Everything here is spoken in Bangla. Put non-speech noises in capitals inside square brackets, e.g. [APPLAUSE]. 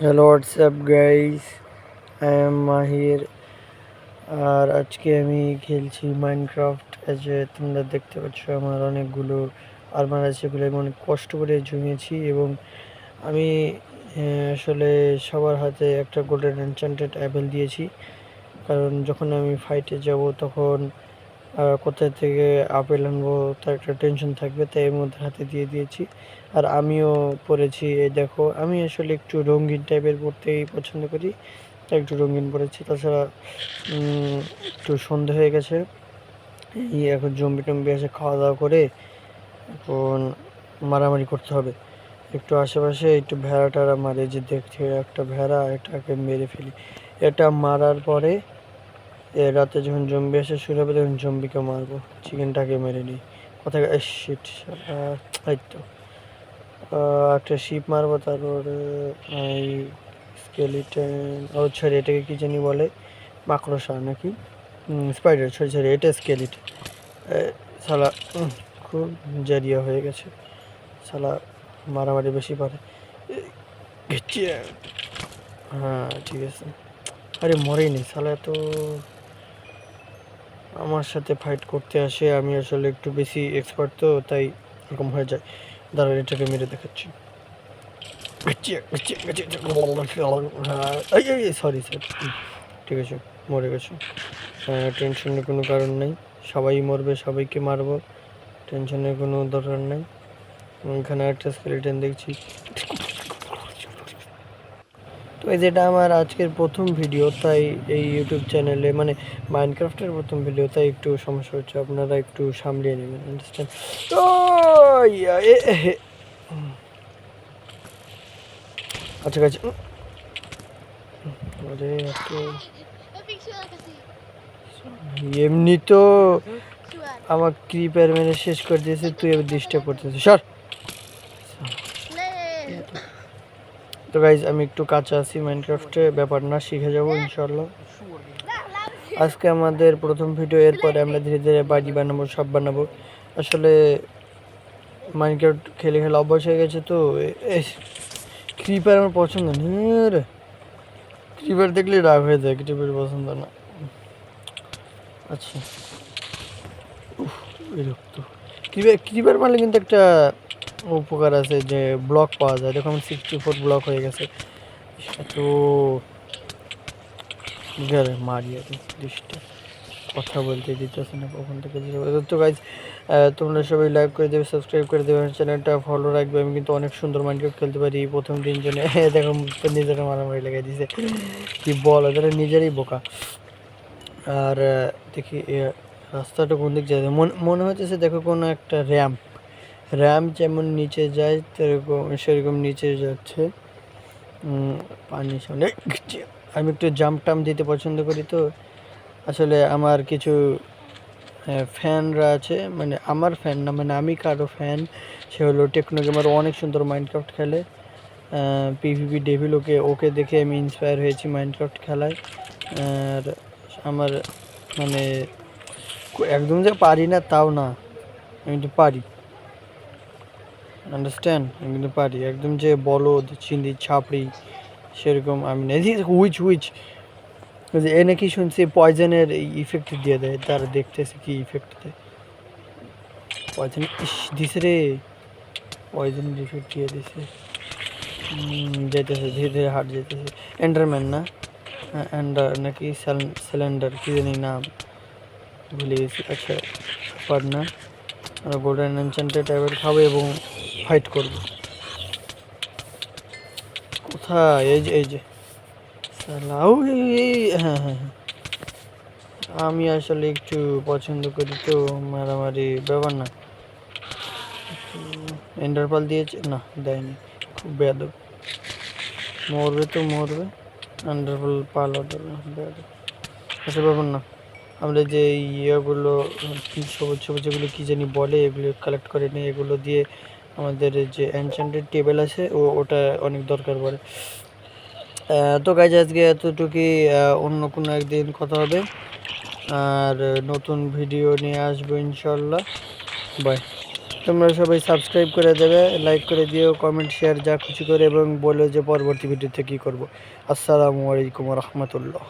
Hello WhatsApp guys I am Mahir আর আজকে আমি খেলছি মাইনক্রাফট যে তোমরা দেখতে পাচ্ছ আমার অনেকগুলো আরমার আছে সেগুলো আমি অনেক কষ্ট করে জমিয়েছি এবং আমি আসলে সবার হাতে একটা গোল্ডেন এনচান্টেড অ্যাপেল দিয়েছি। কারণ যখন আমি ফাইটে যাব তখন আহ, কোথা থেকে আপেল আনব তার একটা টেনশন থাকবে তাই এর মধ্যে হাতে দিয়ে দিয়েছি। আর আমিও পরেছি এই দেখো আমি আসলে একটু রঙিন টাইপের পরতেই পছন্দ করি তাই একটু রঙিন পরেছি। তাছাড়া একটু সন্ধে হয়ে গেছে এই এখন জম্বি টম্বি এসে খাওয়া দাওয়া করে এখন মারামারি করতে হবে। একটু আশেপাশে একটু ভেড়া টেড়া মারে যে দেখছে একটা ভেড়া এটাকে মেরে ফেলি। এটা মারার পরে রাতে যখন জম্বি এসে শুরু হবে তখন জম্বিকে মারবো। চিকেনটাকে মেরে নিই। কোথায় শিট এই তো। একটা শিপ মারবো, তারপরে এই স্কেলিটন ও সরি এটাকে কী জানি বলে? মাকড়সা নাকি? স্পাইডার সরি সরি এটা স্কেলিট সালা খুব জারিয়া হয়ে গেছে। সালা মারামারি বেশি পারে। হ্যাঁ ঠিক আছে। আরে মরেনি সালা তো আমার সাথে ফাইট করতে আসে আমি আসলে একটু বেশি এক্সপার্ট তো তাই এরকম হয়ে যায় দাঁড়া এটাকে মেরে দেখাচ্ছি সরি স্যার ঠিক আছে মরে গেছে টেনশনের কোনো কারণ নেই সবাই মরবে সবাইকে মারবো টেনশনের কোনো দরকার নেই এখানে একটা স্কেলেটন দেখছি তো এই যেটা আমার আজকের প্রথম ভিডিও তাই এই ইউটিউব চ্যানেলে মানে মাইনক্রাফটের প্রথম ভিডিও তাই একটু সমস্যা হচ্ছে, আপনারা একটু সামলিয়ে নেবেন আন্ডারস্ট্যান্ড হে। আচ্ছা এমনি তো আমার ক্রিপার মেরে শেষ করে দিয়েছে, তুই এবার ডিস্টার্ব করতেছিস সর তো গাইজ আমি একটু কাঁচা আছি মাইনক্রাফটে ব্যাপার না, শিখে যাব ইনশাল্লাহ আজকে আমাদের প্রথম ভিডিও এরপরে আমরা ধীরে ধীরে বাড়ি বানাবো, সব বানাবো। আসলে মাইনক্রাফট খেলে খেলে অভ্যাস হয়ে গেছে তো ক্রিপার আমার পছন্দ রে। ক্রিপার দেখলে রাগ হয়ে যায় ক্রিপার পছন্দ না। আচ্ছা। বিরক্ত ক্রিপার ক্রিপার মারলে কিন্তু একটা উপকার আছে যে ব্লক পাওয়া যায়। দেখো, আমার সিক্সটি ফোর ব্লক হয়ে গেছে। তো গেলে মারি লিস্টে কথা বলতে দিতেছে না কখন থেকে তো গাইজ তোমরা সবাই লাইক করে দেবে সাবস্ক্রাইব করে দেবে চ্যানেলটা ফলো রাখবে। আমি কিন্তু অনেক সুন্দর মাইন্ডক্রাফট খেলতে পারি। প্রথম দিন জন্য [LAUGHS] দেখো নিজেরা মারামারি লাগাই দিছে। কি বল ওদের নিজেরই বোকা। আর দেখি রাস্তাটা কোন দিক যায়? মনে মনে হচ্ছে দেখো কোনো একটা র্যাম্প। র্যাম্প যেমন নিচে যায় সেরকম সেরকম নিচে যাচ্ছে। পানির সামনে আমি একটু জাম্প টাম দিতে পছন্দ করি তো। আসলে আমার কিছু ফ্যানরা আছে মানে আমার ফ্যান না মানে আমি কারও ফ্যান, সে হলো টেকনো গেমার অনেক সুন্দর মাইনক্রাফট খেলে। পিভিপি ডেভিল ওকে ওকে দেখে আমি ইন্সপায়ার হয়েছি মাইনক্রাফট খেলায়। আর আমার মানে একদম যে পারি না, তাও না। আমি তো পারি। আন্ডারস্ট্যান্ড আমি কিন্তু পারি। একদম যে বলদ চিন্দি ছাপড়ি, সেরকম আমি না উইচ উইচ এ নাকি শুনছি পয়জনের ইফেক্ট দিয়ে দেয়, তারা দেখতেছে কি ইফেক্ট দেয়। পয়জন ইস, দিছে রে। পয়জনের ইফেক্ট দিয়ে দিছে। যেতেছে ধীরে ধীরে হাট যেতেছে এন্ডারম্যান না? এন্ডার নাকি সিলিন্ডার কি জানি নাম। ভুলে গেছি। আচ্ছা পার না আমরা গোল্ডেন এনচেন্টেড ট্যাবলেট খাব এবং ফাইট করব। কোথায়? এই যে এই যে। এই, হ্যাঁ হ্যাঁ হ্যাঁ। আমি আসলে একটু পছন্দ করি তো মারামারি ব্যাপার না। এন্ডারপাল দিয়েছে? না দেয়নি। খুব বেয়াদব। মরবে তো মরবে। আন্ডারপাল পাল অর্ডার বেয়াদব। আচ্ছা ব্যাপার না। আমরা যে ইয়েগুলো সবুজ সবুজ যেগুলো কী জানি বলে এগুলো কালেক্ট করে নিই এগুলো দিয়ে আমাদের যে অ্যানচেন্টেড টেবিল আছে, ও ওটা অনেক দরকার পড়ে। তো গাইজ আজকে এতটুকুই অন্য কোনো একদিন কথা হবে। আর নতুন ভিডিও নিয়ে আসব ইনশাল্লাহ বাই তোমরা সবাই সাবস্ক্রাইব করে দেবে লাইক করে দিও কমেন্ট শেয়ার যা খুশি করে, এবং বলো যে পরবর্তী ভিডিওতে কী করব। আসসালামু আলাইকুম রহমতুল্লাহ।